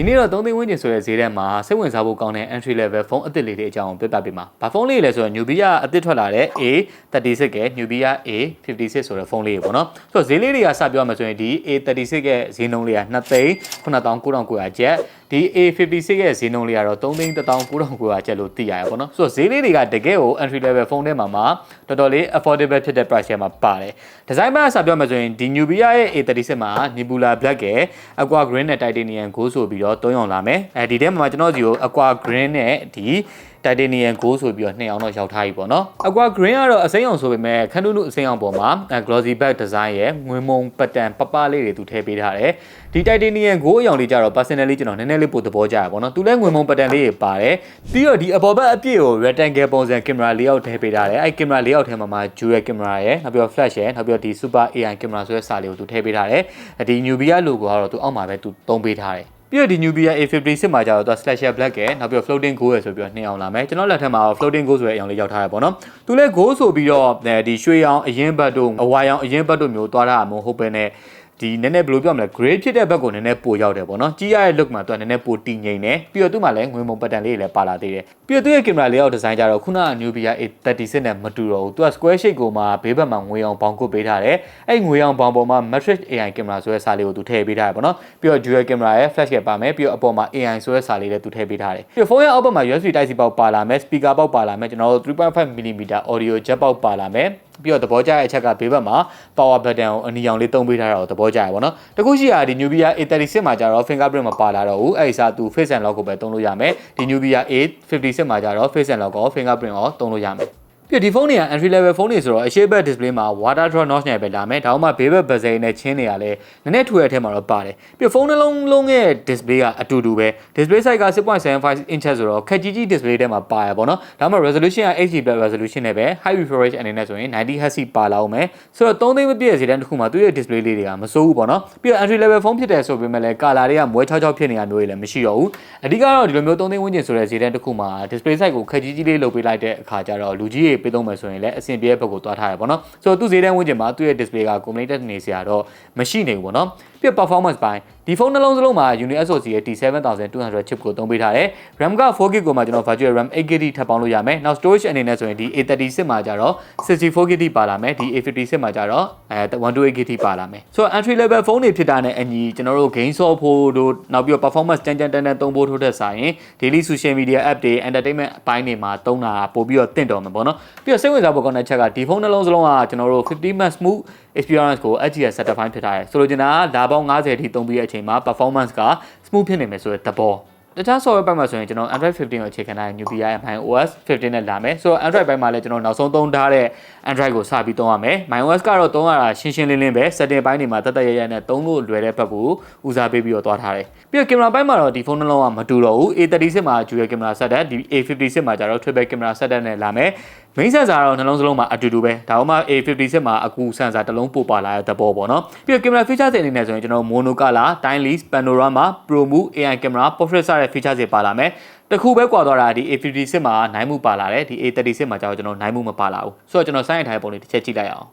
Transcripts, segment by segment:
ဒီနေ့တော့3သိန်းဝန်းကျင်ဆိုတဲ့ဈေးထဲမှာစိတ်ဝင်စားဖို့ကောင်းတဲ့ entry level ဖုန်းအသစ်လေးတွေအကြောင်းပြပြပေးမှာ။ဘာဖုန်းလေးလဲဆိုတော့ Nubia အသစ်ထွက်လာတဲ့ A36 က Nubia A56 ဆိုတဲ့ဖုန်းလေးပေါ့နော်။ဆိုတော့ဈေးလေးတွေကစပြောမှဆိုရင်ဒီ A36 ရဲ့ဈေးနှုန်းလေးက2သိန်း99,900ကျပ် ဒီ A56 ရဲ့ဈေးနှုန်းလေးကတော့3သိန်း19,900ကျပ်လို့သိရရပါတော့။ဆိုတော့ဈေးလေးတွေကတကယ်ကို entry level ဖုန်းထဲမှာမှာတော်တော်လေး affordable ဖြစ်တဲ့ price ထဲမှာပါတယ်။ design ဘက်ကစပြောမှဆိုရင်ဒီ Nubia ရဲ့ A36 မှာ Nebula Black ရဲ့ Aqua Green နဲ့ Titanium Gold ဆိုပြီးတော့သုံးရောင်လာမယ်အဲဒီထဲမှာကျွန်တော်စီကို Aqua Green နဲ့ဒီ Titanium Gold ဆိုပြီးတော့နှစ်အောင်တော့ရောက်ထားပြီပေါ့နော် Aqua Green ကတော့အစိမ်းအောင်ဆိုပေမဲ့ခန်းနုနုအစိမ်းအောင်ပေါ်မှာ glossy back design ရဲ့ငွေမုံပတ်တန်ပပလေးတွေသူထည့်ပေးထားတယ်ဒီ Titanium Gold အရောင်လေးကြတော့ personally ကျွန်တော်နည်းနည်းလေးပိုသဘောကျရပေါ့နော်သူလည်းငွေမုံပတ်တန်လေးတွေပါတယ်ပြီးတော့ဒီအပေါ်ဘက်အပြည့်ကို rectangle ပုံစံ camera လေးယောက်ထည့်ပေးထားတယ်အဲ camera လေးယောက်ထဲမှာမှာ dual camera ရဲ့နောက်ပြီးတော့ flash ရဲ့နောက်ပြီးတော့ဒီ super AI camera ဆိုတဲ့စာလေးကိုသူထည့်ပေးထားတယ်ဒီ Nubia logo ကတော့သူအောက်မှာပဲသူသုံးပေးထားတယ် ပြီးတော့ဒီ Nubia A56 မှာကျတော့သူ slasher black ကဲနောက်ပြီးတော့ floating gold ရယ်ဆိုပြီးတော့နှစ်အောင်လာမယ်ကျွန်တော်လက်ထက်မှာတော့ floating gold ဆိုတဲ့အရောင်လေးရောက်ထားရပေါ့နော်သူလည်း gold ဆိုပြီးတော့ဒီရွှေရောင်အရင်ဘတ်တို့အဝါရောင်အရင်ဘတ်တို့မျိုးသွားတာမဟုတ်ဘဲနဲ့ ဒီနည်းနည်းဘယ်လိုပြောမလဲ grey ဖြစ်တဲ့ဘက်ကိုနည်းနည်းပိုရောက်တယ်ပေါ့နော်ကြီးရတဲ့ look မှာသူကနည်းနည်းပိုတည်ငြိမ်တယ်ပြီးတော့သူ့မှာလည်းငွေမုံပတ်တန်လေးတွေလည်းပါလာသေးတယ်ပြီးတော့သူ့ရဲ့ camera layout design ကြတော့ခုနက Nubia A36 နဲ့မတူတော့ဘူးသူက square shape ကိုမှဘေးဘက်မှာငွေအောင်ဘောင်ကုတ်ပေးထားတယ်အဲ့ငွေအောင်ဘောင်ပေါ်မှာ matrix AI camera ဆိုတဲ့စာလေးကိုသူထည့်ပေးထားတယ်ပေါ့နော်ပြီးတော့ dual camera ရဲ့ flash ကပါမယ်ပြီးတော့အပေါ်မှာ AI ဆိုတဲ့စာလေးလည်းသူထည့်ပေးထားတယ်ပြီးတော့ဖုန်းရဲ့အောက်ဘက်မှာ USB Type C ပေါက်ပါလာမယ် speaker ပေါက်ပါလာမယ်ကျွန်တော်တို့ 3.5mm audio jack ပေါက်ပါလာမယ် ပြီးတော့သဘောကျတဲ့အချက်ကဘေးဘက်မှာ power button ကိုအနီရောင်လေးသုံးပေးထားတာကိုသဘောကျရပါတော့။တခုရှိရဒီ Nubia A36 မှာကျတော့ fingerprint မပါလာတော့ဘူး။အဲဒီစားသူ face and lock ကိုပဲသုံးလို့ရမယ်။ဒီ Nubia A56 မှာကျတော့ face and lock ကို fingerprint ကိုသုံးလို့ရမယ်။ ပြဒီဖုန်းတွေက entry level ဖုန်းတွေဆိုတော့အရှိတ်ဘက် display မှာ water drop notch နဲ့ပဲလာမယ်ဒါမှမဘေးဘက် bezel နဲ့ချင်းနေရလဲနည်းနည်းထူတဲ့အထက်မှာတော့ပါတယ်ပြဖုန်းနှလုံးလုံးရဲ့ display ကအတူတူပဲ display size က6.75 inch ဆိုတော့ခက်ကြီးကြီး display ထဲမှာပါရပါတော့ဒါမှ resolution က HD plus resolution နဲ့ပဲ high refresh အနေနဲ့ဆိုရင် 90 Hz ပါလာအောင်မယ်ဆိုတော့3သိန်းမပြည့်စေတဲ့တစ်ခုမှာသူ့ရဲ့ display လေးတွေကမစိုးဘူးပေါ့နော်ပြီးတော့ entry level ဖုန်းဖြစ်တယ်ဆိုပေမဲ့လည်း color တွေကမွဲချောက်ချောက်ဖြစ်နေတာမျိုးတွေလည်းမရှိတော့ဘူးအဓိကတော့ဒီလိုမျိုး3သိန်းဝန်းကျင်ဆိုတဲ့ဈေးတန်းတစ်ခုမှာ display size ကိုခက်ကြီးကြီးလေးလုပ်ပေးလိုက်တဲ့အခါကျတော့လူကြီးတွေပေးသုံးမယ်ဆိုရင်လည်းအဆင်ပြေတဲ့ဘက်ကိုသွားထားရပါတော့ဆိုတော့သူ့ဈေးတန်းဝန်းကျင်မှာသူ့ရဲ့ display က communicated နေစရာတော့မရှိနေဘူးပေါ့နော်ပြ performance ပိုင်း ဒီဖုန်းနှလုံးစလုံးမှာ Uni SoC ရဲ့ T7200 chip ကိုသုံးပေးထားတယ် RAM က 4GB ကိုမှကျွန်တော် virtual RAM 8GB ထပ်ပေါင်းလို့ရမယ်နောက် storage အနေနဲ့ဆိုရင်ဒီ A36 မှာကြတော့ 64GB ပါလာမယ်ဒီ A56 မှာကြတော့အဲ 128GB ပါလာမယ်ဆိုတော့ entry level ဖုန်းတွေဖြစ်တာနဲ့အညီကျွန်တော်တို့ game soft ဖို့တို့နောက်ပြီးတော့ performance တန်တန်တန်တန်သုံးဖို့ထိုးတဲ့ဆိုင်ရင် daily social media app တွေ entertainment အပိုင်းတွေမှာသုံးတာပို့ပြီးတော့တင့်တော်မှာပေါ့နော်ပြီးတော့စိတ်ဝင်စားဖို့ကောင်းတဲ့ချက်ကဒီဖုန်းနှလုံးစလုံးကကျွန်တော်တို့50 month smooth experience ကို HDR certify ဖြစ်ထားတယ်ဆိုလိုချင်တာကလာပေါင်း90အထိသုံးပြီးတဲ့အချိန်မှာ performance က smooth ဖြစ်နေမယ်ဆိုတဲ့သဘောတခြား software ဘက်မှာဆိုရင်ကျွန်တော် Android 15ကိုအခြေခံထားတဲ့ Nubia ရဲ့ MyOS 15နဲ့လာမယ်ဆိုတော့ Android ဘက်မှာလည်းကျွန်တော်နောက်ဆုံးသုံးထားတဲ့ Android ကိုစပြီးသုံးရမယ် MyOS ကတော့သုံးရတာရှင်းရှင်းလင်းလင်းပဲ setting ဘိုင်းတွေမှာတက်တက်ရရနဲ့သုံးလို့လွယ်တဲ့ဘက်ကိုဦးစားပေးပြီးတော့သွားထားတယ်ပြီးတော့ camera ဘက်မှာတော့ဒီဖုန်းနှလုံးကမတူတော့ဘူး A36 မှာ dual camera setup ဒီ A56 မှာကျတော့ triple camera setup နဲ့လာမယ် main sensor ကတော့နှလုံးစလုံးမှာအတူတူပဲဒါမှမဟုတ် A56 မှာအကူ sensor တစ်လုံးပို့ပါလာတဲ့သဘောပေါ့နော်ပြီးတော့ camera features အနေနဲ့ဆိုရင်ကျွန်တော် mono color time lapse panorama pro move AI camera portrait စတဲ့ features တွေပါလာမယ်တခုပဲကွာသွားတာဒီ A56 မှာနိုင်မှုပါလာတယ်ဒီ A36 မှာကျတော့ကျွန်တော်နိုင်မှုမပါလာဘူးဆိုတော့ကျွန်တော်စိုင်းရထားတဲ့ပုံလေးတစ်ချက်ကြည့်လိုက်အောင်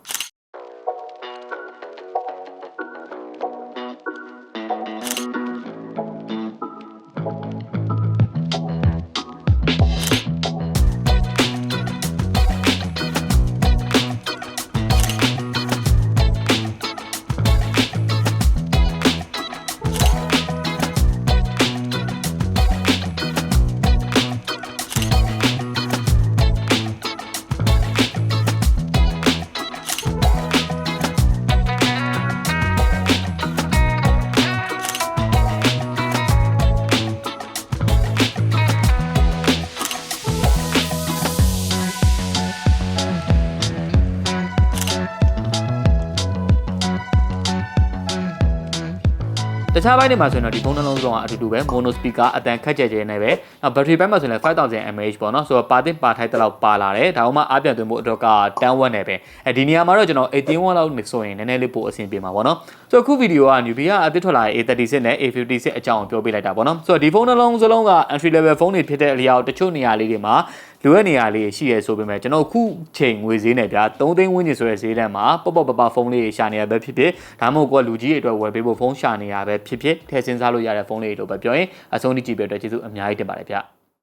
တခြားဘိုင်းတွေမှာဆိုရင်တော့ဒီဖုန်းနှလုံးစုံကအတူတူပဲ mono speaker အတန်ခက်ကြဲကြဲနဲ့ပဲနောက် battery ဘက်မှာဆိုရင်လည်း5000 mAh ပေါ့နော်ဆိုတော့ပါတင်ပါထိုက်တဲ့လောက်ပါလာတယ်ဒါမှမအားပြန်သွင်းဖို့အတွက်က10 watt နဲ့ပဲအဲဒီနေရာမှာတော့ကျွန်တော်18 watt လောက်ဆိုရင်နည်းနည်းလေးပိုအဆင်ပြေမှာပေါ့နော်ဆိုတော့အခုဗီဒီယိုက Nubia အသစ်ထွက်လာတဲ့ A36 နဲ့ A56 အကြောင်းပြောပြလိုက်တာပေါ့နော်ဆိုတော့ဒီဖုန်းနှလုံးစလုံးက entry level ဖုန်းတွေဖြစ်တဲ့အလျောက်တချို့နေရာလေးတွေမှာလိုအပ်နေရလေးရှိရဲဆိုပေမဲ့ကျွန်တော်ခုချိန်ငွေဈေးနဲ့ဗျာ3သိန်းဝန်းကျင်ဆိုတဲ့ဈေးတန်းမှာပေါ့ပေါ့ပပဖုန်းလေးရှာနေရပဲဖြစ်ဖြစ်ဒါမှမဟုတ်ကိုကလူကြီးတွေအတွက်ဝယ်ပေးဖို့ဖုန်းရှာနေရပဲဖြစ်ဖြစ်ထည့်စဉ်းစားလို့ရတဲ့ဖုန်းလေးတွေလို့ပဲပြောရင်အဆုံးထိကြည့်ပြတဲ့အတွက်ကျေးဇူးအများကြီးတင်ပါတယ်ဗျ